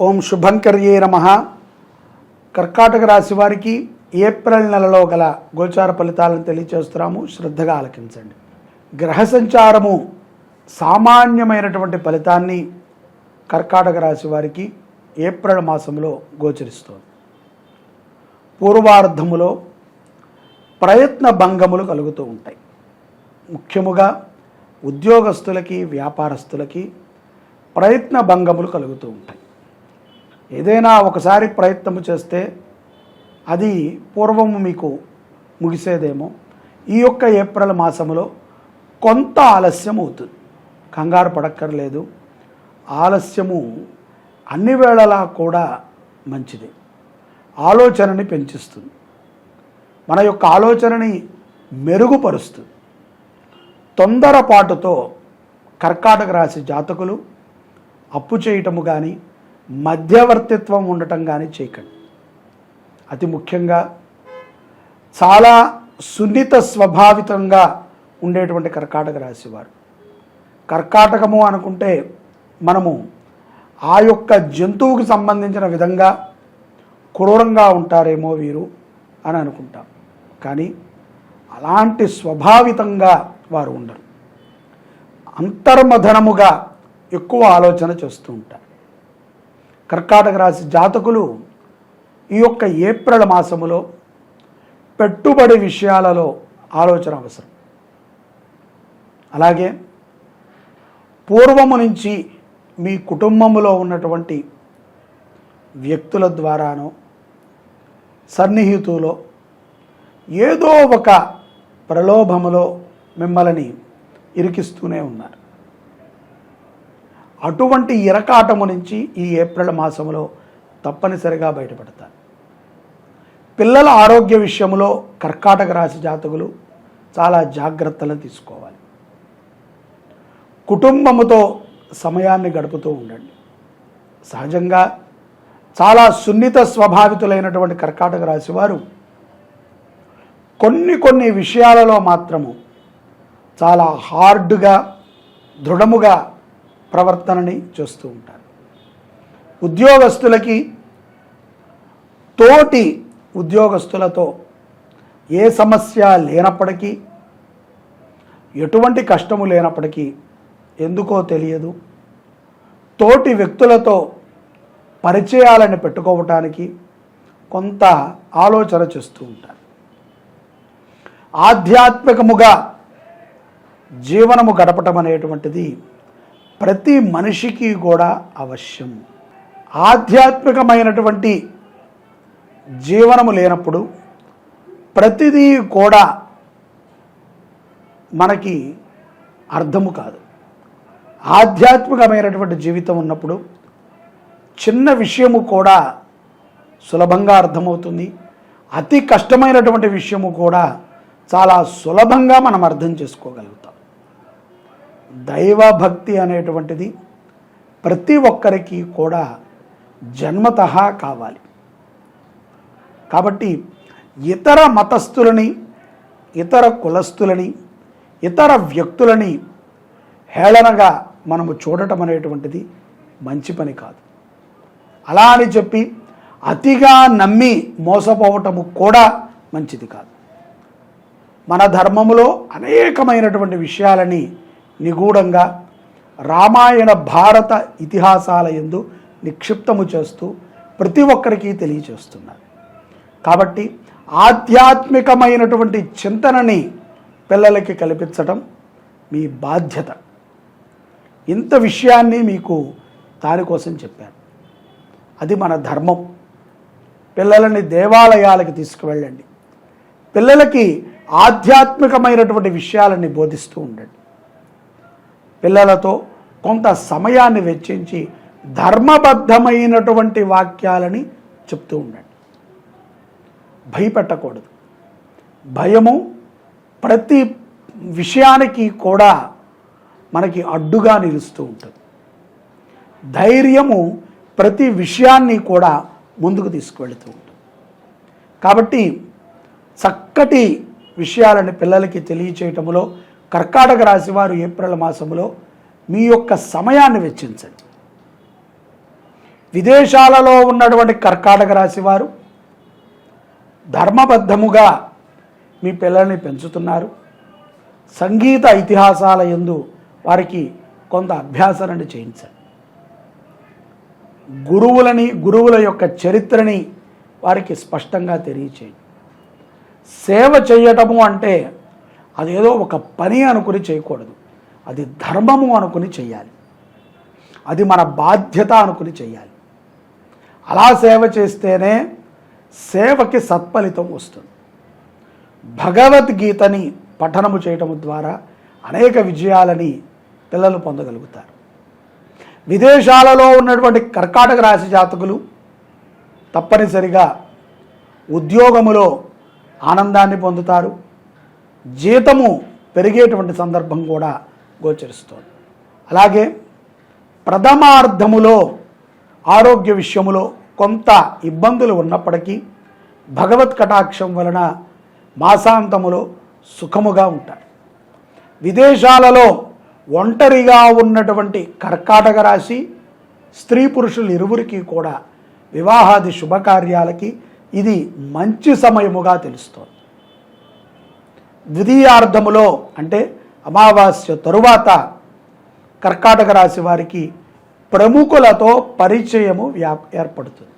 ఓం శుభంకర్యే నమ. కర్కాటక రాశి వారికి ఏప్రిల్ నెలలో గల గోచార ఫలితాలను తెలియచేస్తున్నాము. శ్రద్ధగా ఆలకించండి. గ్రహ సంచారము సామాన్యమైనటువంటి ఫలితాన్ని కర్కాటక రాశి వారికి ఏప్రిల్ మాసంలో గోచరిస్తోంది. పూర్వార్ధములో ప్రయత్న భంగములు కలుగుతూ ఉంటాయి. ముఖ్యముగా ఉద్యోగస్తులకి వ్యాపారస్తులకి ప్రయత్న భంగములు కలుగుతూ ఉంటాయి. ఏదైనా ఒకసారి ప్రయత్నము చేస్తే అది పూర్వము మీకు ముగిసేదేమో. ఈ యొక్క ఏప్రిల్ మాసములో కొంత ఆలస్యం అవుతుంది. కంగారు పడక్కర్లేదు. ఆలస్యము అన్ని వేళలా కూడా మంచిది. ఆలోచనని పెంచిస్తుంది. మన యొక్క ఆలోచనని మెరుగుపరుస్తుంది. తొందరపాటుతో కర్కాటక రాశి జాతకులు అప్పు చేయటము కానీ మధ్యవర్తిత్వం ఉండటం కానీ చేయకండి. అతి ముఖ్యంగా చాలా సున్నిత స్వభావితంగా ఉండేటువంటి కర్కాటక రాశివారు. కర్కాటకము అనుకుంటే మనము ఆ యొక్క జంతువుకు సంబంధించిన విధంగా క్రూరంగా ఉంటారేమో వీరు అని అనుకుంటాం. కానీ అలాంటి స్వభావితంగా వారు ఉండరు. అంతర్మధనముగా ఎక్కువ ఆలోచన చేస్తూ ఉంటారు. కర్కాటక రాశి జాతకులు ఈ యొక్క ఏప్రిల్ మాసములో పెట్టుబడి విషయాలలో ఆలోచన అవసరం. అలాగే పూర్వము నుంచి మీ కుటుంబములో ఉన్నటువంటి వ్యక్తుల ద్వారానో సన్నిహితులో ఏదో ఒక ప్రలోభములో మిమ్మల్ని ఇరికిస్తూనే ఉన్నారు. అటువంటి ఇరకాటము నుంచి ఈ ఏప్రిల్ మాసంలో తప్పనిసరిగా బయటపడతారు. పిల్లల ఆరోగ్య విషయంలో కర్కాటక రాశి జాతకులు చాలా జాగ్రత్తలు తీసుకోవాలి. కుటుంబముతో సమయాన్ని గడుపుతూ ఉండండి. సహజంగా చాలా సున్నిత స్వభావితులైనటువంటి కర్కాటక రాశి వారు కొన్ని కొన్ని విషయాలలో మాత్రము చాలా హార్డ్గా దృఢముగా ప్రవర్తనని చూస్తూ ఉంటారు. ఉద్యోగస్తులకి తోటి ఉద్యోగస్తులతో ఏ సమస్య లేనప్పటికీ ఎటువంటి కష్టము లేనప్పటికీ ఎందుకో తెలియదు. తోటి వ్యక్తులతో పరిచయాలను పెట్టుకోవటానికి కొంత ఆలోచన చేస్తూ ఉంటారు. ఆధ్యాత్మికముగా జీవనము గడపటం అనేటువంటిది ప్రతి మనిషికి కూడా అవశ్యం. ఆధ్యాత్మికమైనటువంటి జీవనము లేనప్పుడు ప్రతిదీ కూడా మనకి అర్థము కాదు. ఆధ్యాత్మికమైనటువంటి జీవితం ఉన్నప్పుడు చిన్న విషయము కూడా సులభంగా అర్థమవుతుంది. అతి కష్టమైనటువంటి విషయము కూడా చాలా సులభంగా మనం అర్థం చేసుకోగలుగుతాం. దైవభక్తి అనేటువంటిది ప్రతి ఒక్కరికి కూడా జన్మత కావాలి. కాబట్టి ఇతర మతస్థులని ఇతర కులస్థులని ఇతర వ్యక్తులని హేళనగా మనము చూడటం అనేటువంటిది మంచి పని కాదు. అలా అని చెప్పి అతిగా నమ్మి మోసపోవటము కూడా మంచిది కాదు. మన ధర్మములో అనేకమైనటువంటి విషయాలని నిగూఢంగా రామాయణ భారత ఇతిహాసాల ఎందు నిక్షిప్తము చేస్తూ ప్రతి ఒక్కరికి తెలియచేస్తున్నారు. కాబట్టి ఆధ్యాత్మికమైనటువంటి చింతనని పిల్లలకి కల్పించటం మీ బాధ్యత. ఇంత విషయాన్ని మీకు దానికోసం చెప్పాను. అది మన ధర్మం. పిల్లలని దేవాలయాలకి తీసుకువెళ్ళండి. పిల్లలకి ఆధ్యాత్మికమైనటువంటి విషయాలని బోధిస్తూ ఉండండి. పిల్లలతో కొంత సమయాన్ని వెచ్చించి ధర్మబద్ధమైనటువంటి వాక్యాలని చెప్తూ ఉండండి. భయపెట్టకూడదు. భయము ప్రతి విషయానికి కూడా మనకి అడ్డుగా నిలుస్తూ ఉంటుంది. ధైర్యము ప్రతి విషయాన్ని కూడా ముందుకు తీసుకువెళుతూ ఉంటుంది. కాబట్టి చక్కటి విషయాలను పిల్లలకి తెలియచేయటంలో కర్కాటక రాశి వారు ఏప్రిల్ మాసంలో మీ యొక్క సమయాన్ని వెచ్చించండి. విదేశాలలో ఉన్నటువంటి కర్కాటక రాశి వారు ధర్మబద్ధముగా మీ పిల్లల్ని పెంచుతున్నారు. సంగీత ఇతిహాసాల ఎందు వారికి కొంత అభ్యాసాన్ని చేయించండి. గురువులని గురువుల యొక్క చరిత్రని వారికి స్పష్టంగా తెలియచేయండి. సేవ చేయటము అంటే అదేదో ఒక పని అనుకుని చేయకూడదు. అది ధర్మము అనుకుని చేయాలి అది మన బాధ్యత అనుకుని చేయాలి అలా సేవ చేస్తేనే సేవకి సత్ఫలితం వస్తుంది. భగవద్గీతని పఠనము చేయటం ద్వారా అనేక విజయాలని పిల్లలు పొందగలుగుతారు. విదేశాలలో ఉన్నటువంటి కర్కాటక రాశి జాతకులు తప్పనిసరిగా ఉద్యోగములో ఆనందాన్ని పొందుతారు. జీతము పెరిగేటువంటి సందర్భం కూడా గోచరిస్తోంది. అలాగే ప్రథమార్థములో ఆరోగ్య విషయములో కొంత ఇబ్బందులు ఉన్నప్పటికీ భగవత్ కటాక్షం వలన మాసాంతములో సుఖముగా ఉంటారు విదేశాలలో ఒంటరిగా ఉన్నటువంటి కర్కాటక రాశి స్త్రీ పురుషులు ఇరువురికి కూడా వివాహాది శుభకార్యాలకి ఇది మంచి సమయముగా తెలుస్తోంది. ద్వితీయార్థములో అంటే అమావాస్య తరువాత కర్కాటక రాశి వారికి ప్రముఖులతో పరిచయము వ్యా ఏర్పడుతుంది.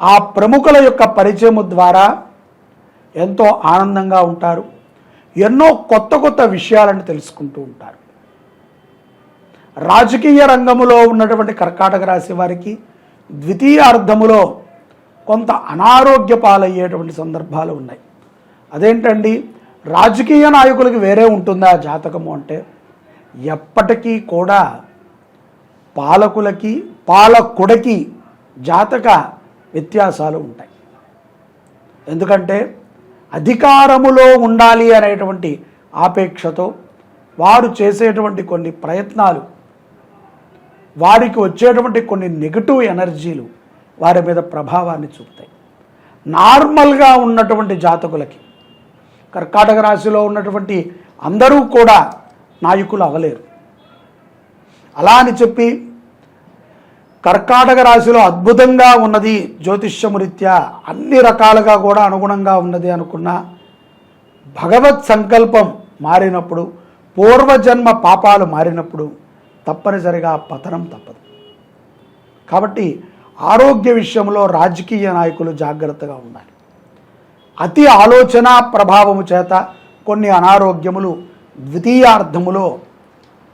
ఆ ప్రముఖుల యొక్క పరిచయము ద్వారా ఎంతో ఆనందంగా ఉంటారు. ఎన్నో కొత్త కొత్త విషయాలను తెలుసుకుంటూ ఉంటారు. రాజకీయ రంగములో ఉన్నటువంటి కర్కాటక రాశి వారికి ద్వితీయార్థములో కొంత అనారోగ్య పాలయ్యేటువంటి సందర్భాలు ఉన్నాయి. అదేంటండి? రాజకీయ నాయకులకి వేరే ఉంటుందా జాతకము అంటే? ఎప్పటికీ కూడా పాలకులకి పాలకుడికి జాతక వ్యత్యాసాలు ఉంటాయి. ఎందుకంటే అధికారములో ఉండాలి అనేటువంటి ఆపేక్షతో వారు చేసేటువంటి కొన్ని ప్రయత్నాలు వారికి వచ్చేటువంటి కొన్ని నెగటివ్ ఎనర్జీలు వారి మీద ప్రభావాన్ని చూపుతాయి. నార్మల్గా ఉన్నటువంటి జాతకులకి కర్కాటక రాశిలో ఉన్నటువంటి అందరూ కూడా నాయకులు అవ్వలేరు. అలా అని చెప్పి కర్కాటక రాశిలో అద్భుతంగా ఉన్నది జ్యోతిష్యము రీత్యా అన్ని రకాలుగా కూడా అనుగుణంగా ఉన్నది అనుకున్న భగవత్ సంకల్పం మారినప్పుడు పూర్వజన్మ పాపాలు మారినప్పుడు తప్పనిసరిగా పతనం తప్పదు. కాబట్టి ఆరోగ్య విషయంలో రాజకీయ నాయకులు జాగ్రత్తగా ఉండాలి. అతి ఆలోచన ప్రభావము చేత కొన్ని అనారోగ్యములు ద్వితీయార్థములో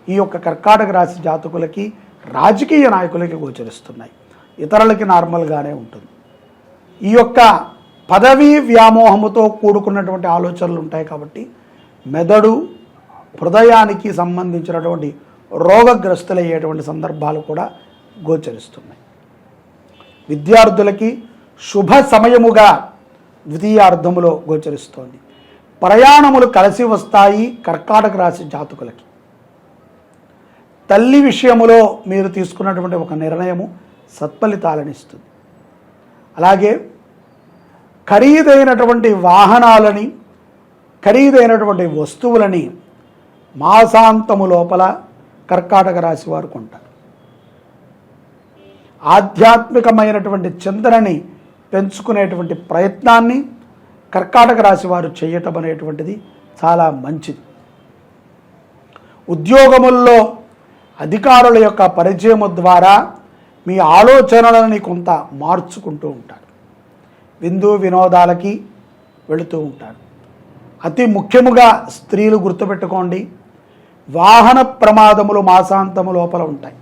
ఈ యొక్క కర్కాటక రాశి జాతకులకి రాజకీయ నాయకులకి గోచరిస్తున్నాయి. ఇతరులకి నార్మల్గానే ఉంటుంది. ఈ యొక్క పదవీ వ్యామోహముతో కూడుకున్నటువంటి ఆలోచనలు ఉంటాయి కాబట్టి మెదడు హృదయానికి సంబంధించినటువంటి రోగగ్రస్తులయ్యేటువంటి సందర్భాలు కూడా గోచరిస్తున్నాయి. విద్యార్థులకి శుభ సమయముగా ద్వితీయార్థములో గోచరిస్తోంది. ప్రయాణములు కలిసి వస్తాయి కర్కాటక రాశి జాతకులకి. తల్లి విషయములో మీరు తీసుకున్నటువంటి ఒక నిర్ణయము సత్ఫలితాలను ఇస్తుంది అలాగే ఖరీదైనటువంటి వాహనాలని ఖరీదైనటువంటి వస్తువులని మాసాంతము లోపల కర్కాటక రాశి వారు కొంటారు. ఆధ్యాత్మికమైనటువంటి చింతనని పెంచుకునేటువంటి ప్రయత్నాన్ని కర్కాటక రాశి వారు చేయటం అనేటువంటిది చాలా మంచిది. ఉద్యోగముల్లో అధికారుల యొక్క పరిచయము ద్వారా మీ ఆలోచనలని కొంత మార్చుకుంటూ ఉంటారు. విందు వినోదాలకి వెళుతూ ఉంటారు. అతి ముఖ్యముగా స్త్రీలు గుర్తుపెట్టుకోండి వాహన ప్రమాదములు మాసాంతము లోపల ఉంటాయి.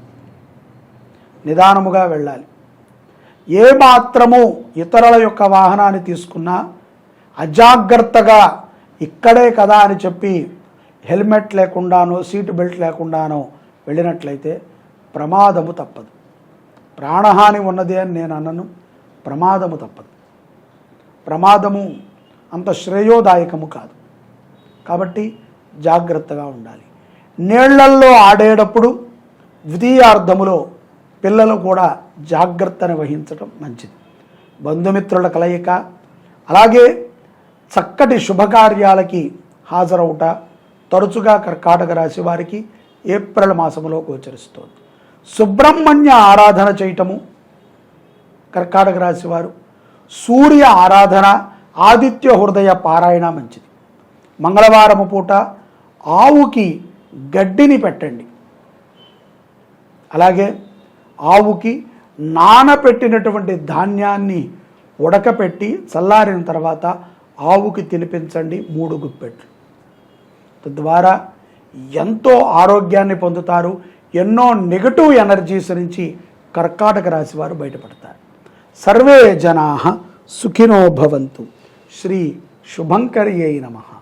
నిదానముగా వెళ్ళాలి. ఏ మాత్రము ఇతరుల యొక్క వాహనాన్ని తీసుకున్నా అజాగ్రత్తగా ఇక్కడే కదా అని చెప్పి హెల్మెట్ లేకుండానో సీట్ బెల్ట్ లేకుండానో వెళ్ళినట్లయితే ప్రమాదము తప్పదు. ప్రాణహాని ఉన్నది అని నేను అన్నను ప్రమాదము తప్పదు. ప్రమాదము అంత శ్రేయోదాయకము కాదు. కాబట్టి జాగ్రత్తగా ఉండాలి. నీళ్ళల్లో ఆడేటప్పుడు ద్వితీయార్థములో పిల్లలు కూడా జాగ్రత్తను వహించడం మంచిది. బంధుమిత్రుల కలయిక అలాగే చక్కటి శుభకార్యాలకి హాజరవుట తరచుగా కర్కాటక రాశి వారికి ఏప్రిల్ మాసంలో గోచరిస్తోంది. సుబ్రహ్మణ్య ఆరాధన చేయటము కర్కాటక రాశి వారు సూర్య ఆరాధన ఆదిత్య హృదయ పారాయణ మంచిది. మంగళవారము పూట ఆవుకి గడ్డిని పెట్టండి. అలాగే ఆవుకి నానపెట్టినటువంటి ధాన్యాన్ని ఉడకపెట్టి చల్లారిన తర్వాత ఆవుకి తినిపించండి మూడు గుప్పెట్లు. తద్వారా ఎంతో ఆరోగ్యాన్ని పొందుతారు ఎన్నో నెగటివ్ ఎనర్జీస్ నుంచి కర్కాటక రాశి వారు బయటపడతారు. సర్వే జనా సుఖినో భవంతు. శ్రీ శుభంకర్యై నమః.